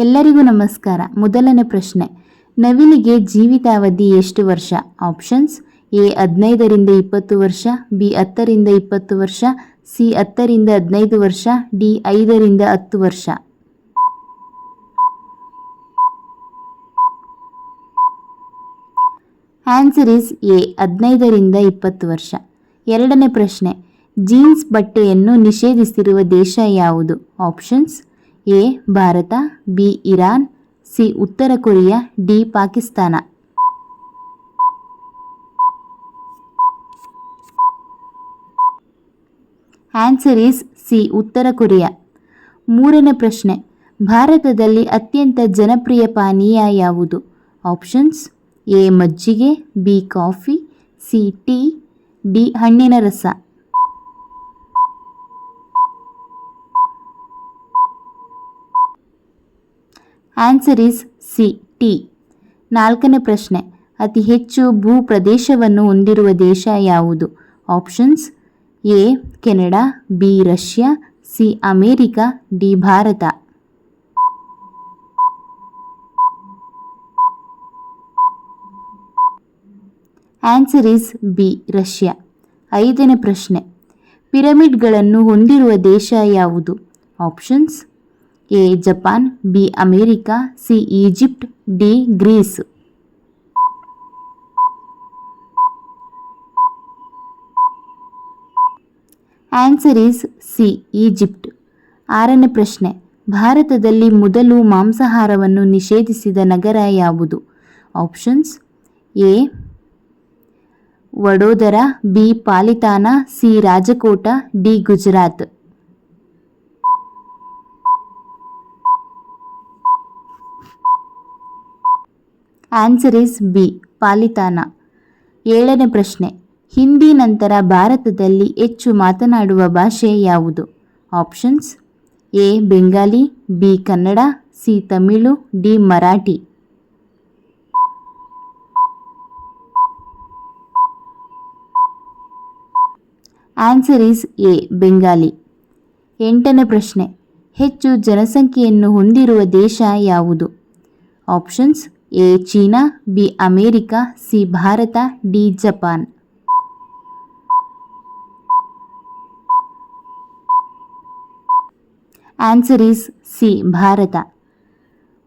ಎಲ್ಲರಿಗೂ ನಮಸ್ಕಾರ. ಮೊದಲನೇ ಪ್ರಶ್ನೆ. ನವಿಲಿಗೆ ಜೀವಿತಾವಧಿ ಎಷ್ಟು ವರ್ಷ? ಆಪ್ಷನ್ಸ್ ಎ, ಹದಿನೈದರಿಂದ ಇಪ್ಪತ್ತು ವರ್ಷ, ಬಿ, ಹತ್ತರಿಂದ ಇಪ್ಪತ್ತು ವರ್ಷ, ಸಿ, ಹತ್ತರಿಂದ ಹದಿನೈದು ವರ್ಷ, ಡಿ, ಐದರಿಂದ ಹತ್ತು ವರ್ಷ. ಆನ್ಸರ್ ಇಸ್ ಎ, ಹದಿನೈದರಿಂದ ಇಪ್ಪತ್ತು ವರ್ಷ. ಎರಡನೇ ಪ್ರಶ್ನೆ. ಜೀನ್ಸ್ ಬಟ್ಟೆಯನ್ನು ನಿಷೇಧಿಸಿರುವ ದೇಶ ಯಾವುದು? Options A, Bharat, B, Iran, C, ಉತ್ತರ Korea, D, Pakistan. Answer is C, ಉತ್ತರ ಕೊರಿಯಾ. ಮೂರನೇ ಪ್ರಶ್ನೆ. ಭಾರತದಲ್ಲಿ ಅತ್ಯಂತ ಜನಪ್ರಿಯ ಪಾನೀಯ ಯಾವುದು? ಆಪ್ಷನ್ಸ್ ಎ, ಮಜ್ಜಿಗೆ, B, coffee, C, tea, D, ಹಣ್ಣಿನ ರಸ. ಆನ್ಸರ್ ಇಸ್ ಸಿ ಟಿ ನಾಲ್ಕನೇ ಪ್ರಶ್ನೆ, ಅತಿ ಹೆಚ್ಚು ಭೂ ಪ್ರದೇಶವನ್ನು ಹೊಂದಿರುವ ದೇಶ ಯಾವುದು? Options A Canada B Russia C America D Bharat. Answer is B Russia. ಐದನೇ ಪ್ರಶ್ನೆ, ಪಿರಮಿಡ್ಗಳನ್ನು ಹೊಂದಿರುವ ದೇಶ ಯಾವುದು? Options A, Japan, B, America, C, Egypt, D, Greece. Answer is C, Egypt. ಆರನೇ ಪ್ರಶ್ನೆ. ಭಾರತದಲ್ಲಿ ಮೊದಲು ಮಾಂಸಾಹಾರವನ್ನು ನಿಷೇಧಿಸಿದ ನಗರ ಯಾವುದು? Options A, Vadodara, B, Palitana, C, Rajkot, D, Gujarat. Answer is B Palitana. ಏಳನೇ ಪ್ರಶ್ನೆ, ಹಿಂದಿ ನಂತರ ಭಾರತದಲ್ಲಿ ಹೆಚ್ಚು ಮಾತನಾಡುವ ಭಾಷೆ ಯಾವುದು? Options A Bengali B Kannada C Tamil D Marathi answer is A Bengali ಎಂಟನೇ ಪ್ರಶ್ನೆ, ಹೆಚ್ಚು ಜನಸಂಖ್ಯೆಯನ್ನು ಹೊಂದಿರುವ ದೇಶ ಯಾವುದು? Options A China, B America, C Bharat, D Japan. Answer is C, Bharat.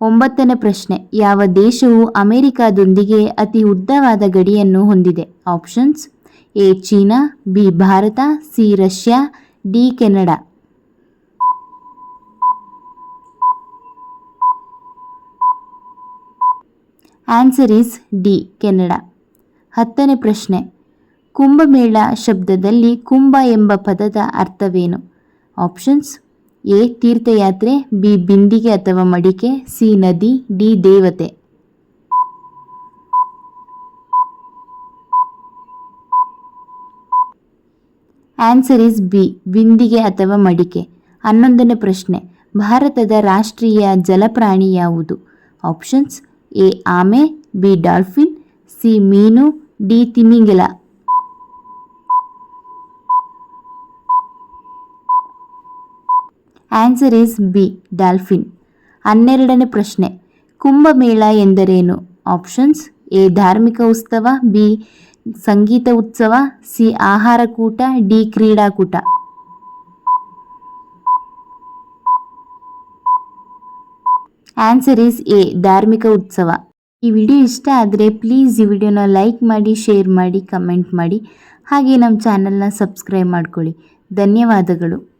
ಒಂಬತ್ತನೇ ಪ್ರಶ್ನೆ. ಯಾವ ದೇಶವು ಅಮೆರಿಕಾದೊಂದಿಗೆ ಅತಿ ಉದ್ದವಾದ ಗಡಿಯನ್ನು ಹೊಂದಿದೆ? Options A China, B Bharat, C Russia, D Canada. Answer is D Canada ಹತ್ತನೇ ಪ್ರಶ್ನೆ. ಕುಂಭಮೇಳ ಶಬ್ದದಲ್ಲಿ ಕುಂಭ ಎಂಬ ಪದದ ಅರ್ಥವೇನು? ಆಪ್ಷನ್ಸ್ ಎ, ತೀರ್ಥಯಾತ್ರೆ, ಬಿ, ಬಿಂದಿಗೆ ಅಥವಾ ಮಡಿಕೆ, ಸಿ, ನದಿ, ಡಿ, ದೇವತೆ. ಆನ್ಸರ್ ಇಸ್ ಬಿ ಬಿಂದಿಗೆ ಅಥವಾ ಮಡಿಕೆ. ಹನ್ನೊಂದನೇ ಪ್ರಶ್ನೆ. ಭಾರತದ ರಾಷ್ಟ್ರೀಯ ಜಲಪ್ರಾಣಿ ಯಾವುದು? ಆಪ್ಷನ್ಸ್ ಎ ಆಮೆ ಬಿ ಡಾಲ್ಫಿನ್ ಸಿ ಮೀನು ಡಿ ತಿಮಿಂಗಿಲ ಆನ್ಸರ್ ಈಸ್ ಬಿ ಡಾಲ್ಫಿನ್ ಹನ್ನೆರಡನೇ ಪ್ರಶ್ನೆ ಕುಂಭಮೇಳ ಎಂದರೇನು ಆಪ್ಷನ್ಸ್ ಎ ಧಾರ್ಮಿಕ ಉತ್ಸವ ಬಿ ಸಂಗೀತ ಉತ್ಸವ ಸಿ ಆಹಾರ ಕೂಟ ಡಿ ಕ್ರೀಡಾಕೂಟ ಆನ್ಸರ್ ಈಸ್ ಎ ಧಾರ್ಮಿಕ ಉತ್ಸವ. ಈ ವಿಡಿಯೋ ಇಷ್ಟ ಆದರೆ ಪ್ಲೀಸ್ ಈ ವಿಡಿಯೋನ ಲೈಕ್ ಮಾಡಿ ಶೇರ್ ಮಾಡಿ ಕಮೆಂಟ್ ಮಾಡಿ. ಹಾಗೆ ನಮ್ಮ ಚಾನಲ್ನ ಸಬ್ಸ್ಕ್ರೈಬ್ ಮಾಡ್ಕೊಳ್ಳಿ. ಧನ್ಯವಾದಗಳು.